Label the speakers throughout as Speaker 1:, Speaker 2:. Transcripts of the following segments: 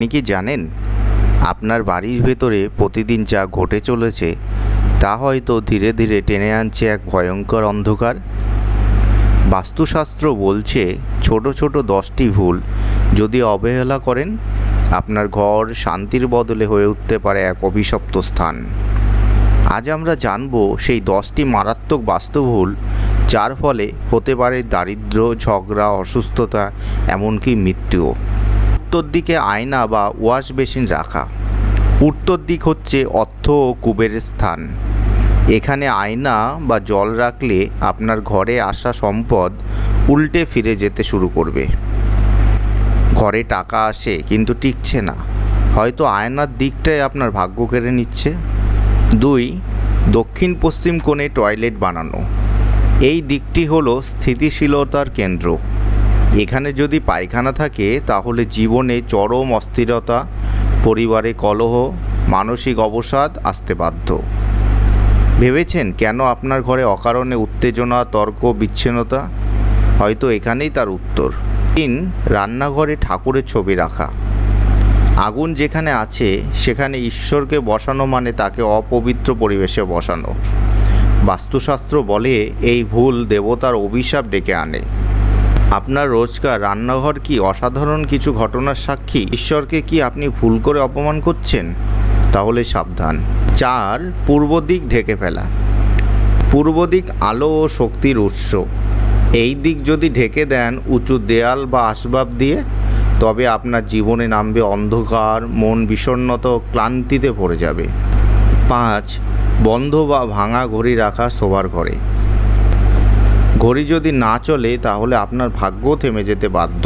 Speaker 1: আপনি কি জানেন, আপনার বাড়ির ভেতরে প্রতিদিন যা ঘটে চলেছে, তা হয়তো ধীরে ধীরে টেনে আনছে এক ভয়ঙ্কর অন্ধকার? বাস্তুশাস্ত্র বলছে, ছোট ছোট দশটি ভুল যদি অবহেলা করেন, আপনার ঘর শান্তির বদলে হয়ে উঠতে পারে এক অভিশপ্ত স্থান। আজ আমরা জানব সেই দশটি মারাত্মক বাস্তু ভুল, যার ফলে হতে পারে দারিদ্র্য, ঝগড়া, অসুস্থতা, এমনকি মৃত্যুও। উত্তর দিকে আয়না বা ওয়াশ বেসিন রাখা। উত্তর দিক হচ্ছে অর্থ ও কুবেরের স্থান। এখানে আয়না বা জল রাখলে আপনার ঘরে আসা সম্পদ উল্টে ফিরে যেতে শুরু করবে। ঘরে টাকা আসে, কিন্তু টিকছে না। হয়তো আয়নার দিকটাই আপনার ভাগ্য কেড়ে নিচ্ছে। দুই দক্ষিণ পশ্চিম কোণে টয়লেট বানানো। এই দিকটি হলো স্থিতিশীলতার কেন্দ্র। এখানে যদি পায়খানা থাকে, তাহলে জীবনে চরম অস্থিরতা, পরিবারে কলহ, মানসিক অবসাদ আসতে বাধ্য। ভেবেছেন কেন আপনার ঘরে অকারণে উত্তেজনা, তর্ক, বিচ্ছিন্নতা? হয়তো এখানেই তার উত্তর। তিন, রান্নাঘরে ঠাকুরের ছবি রাখা। আগুন যেখানে আছে, সেখানে ঈশ্বরকে বসানো মানে তাকে অপবিত্র পরিবেশে বসানো। বাস্তুশাস্ত্র বলে, এই ভুল দেবতার অভিশাপ ডেকে আনে। আপনার রোজকার রান্নাঘর কি অসাধারণ কিছু ঘটনার সাক্ষী? ঈশ্বরকে কি আপনি ভুল করে অপমান করছেন? তাহলে সাবধান। চার, পূর্ব দিক ঢেকে ফেলা। পূর্ব দিক আলো ও শক্তির উৎস। এই দিক যদি ঢেকে দেন উঁচু দেয়াল বা আসবাব দিয়ে, তবে আপনার জীবনে নামবে অন্ধকার, মন বিষণ্নত ক্লান্তিতে পড়ে যাবে। পাঁচ, বন্ধ বা ভাঙা ঘড়ি রাখা শোবার ঘরে। ঘড়ি যদি না চলে, তাহলে আপনার ভাগ্যও থেমে যেতে বাধ্য।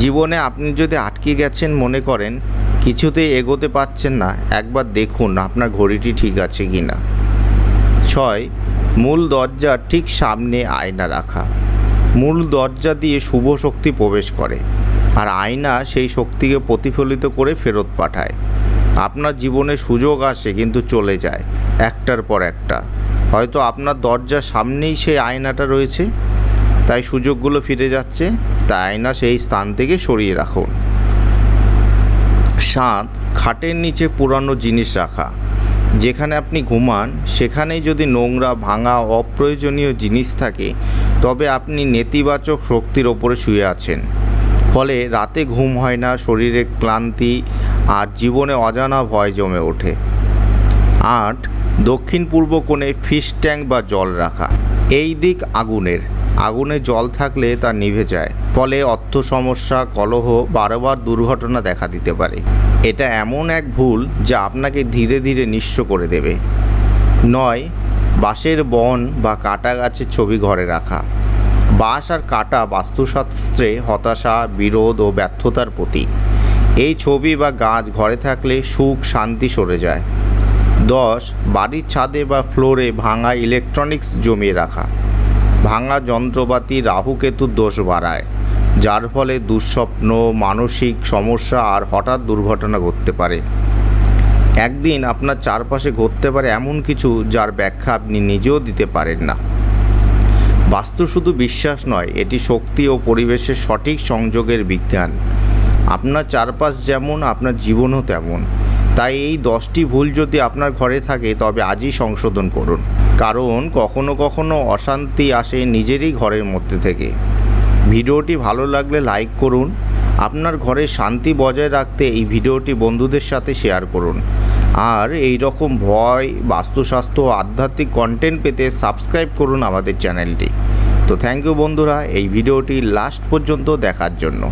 Speaker 1: জীবনে আপনি যদি আটকে গেছেন মনে করেন, কিছুতেই এগোতে পারছেন না। একবার দেখুন আপনার ঘড়িটি ঠিক আছে কি না ছয়, মূল দরজার ঠিক সামনে আয়না রাখা। মূল দরজা দিয়ে শুভ শক্তি প্রবেশ করে, আর আয়না সেই শক্তিকে প্রতিফলিত করে ফেরত পাঠায়। আপনার জীবনে সুযোগ আসে, কিন্তু চলে যায়, একটার পর একটা। হয়তো আপনার দরজার সামনেই সেই আয়নাটা রয়েছে, তাই সুযোগগুলো ফিরে যাচ্ছে, তাই আয়না সেই স্থান থেকে সরিয়ে রাখুন। সাত, খাটের নিচে পুরানো জিনিস রাখা। যেখানে আপনি ঘুমান, সেখানেই যদি নোংরা, ভাঙা, অপ্রয়োজনীয় জিনিস থাকে, তবে আপনি নেতিবাচক শক্তির ওপরে শুয়ে আছেন। ফলে রাতে ঘুম হয় না, শরীরে ক্লান্তি আর জীবনে অজানা ভয় জমে ওঠে। আট দক্ষিণ পূর্ব কোণে ফিশ ট্যাঙ্ক বা জল রাখা। এই দিক আগুনের। আগুনে জল থাকলে তা নিভে যায়। ফলে অর্থ সমস্যা, কলহ, বারবার দুর্ঘটনা দেখা দিতে পারে। এটা এমন এক ভুল যা আপনাকে ধীরে ধীরে নিঃস্ব করে দেবে। নয়, বাঁশের বন বা কাটা গাছের ছবি ঘরে রাখা। বাঁশ আর কাটা বাস্তুশাস্ত্রে হতাশা, বিরোধ ও ব্যর্থতার প্রতীক। এই ছবি বা গাছ ঘরে থাকলে সুখ, শান্তি সরে যায়। দশ, বাড়ির ছাদে বা ফ্লোরে ভাঙা ইলেকট্রনিক্স জমিয়ে রাখা। ভাঙা যন্ত্রপাতি রাহুকেতুর দোষ বাড়ায়, যার ফলে দুঃস্বপ্ন, মানসিক সমস্যা আর হঠাৎ দুর্ঘটনা ঘটতে পারে। একদিন আপনার চারপাশে ঘটতে পারে এমন কিছু যার ব্যাখ্যা আপনি নিজেও দিতে পারেন না। বাস্তু শুধু বিশ্বাস নয়, এটি শক্তি ও পরিবেশের সঠিক সংযোগের বিজ্ঞান। আপনার চারপাশ যেমন, আপনার জীবনও তেমন। তাই এই দশটি ভুল যদি আপনার ঘরে থাকে, তবে আজই সংশোধন করুন। কারণ কখনো কখনো অশান্তি আসে নিজেরই ঘরের মধ্যে থেকে। ভিডিওটি ভালো লাগলে লাইক করুন। আপনার ঘরে শান্তি বজায় রাখতে এই ভিডিওটি বন্ধুদের সাথে শেয়ার করুন। আর এই রকম ভয়, বাস্তুস্বাস্থ্য আধ্যাত্মিক কন্টেন্ট পেতে সাবস্ক্রাইব করুন আমাদের চ্যানেলটি তো থ্যাংক ইউ বন্ধুরা, এই ভিডিওটি লাস্ট পর্যন্ত দেখার জন্য।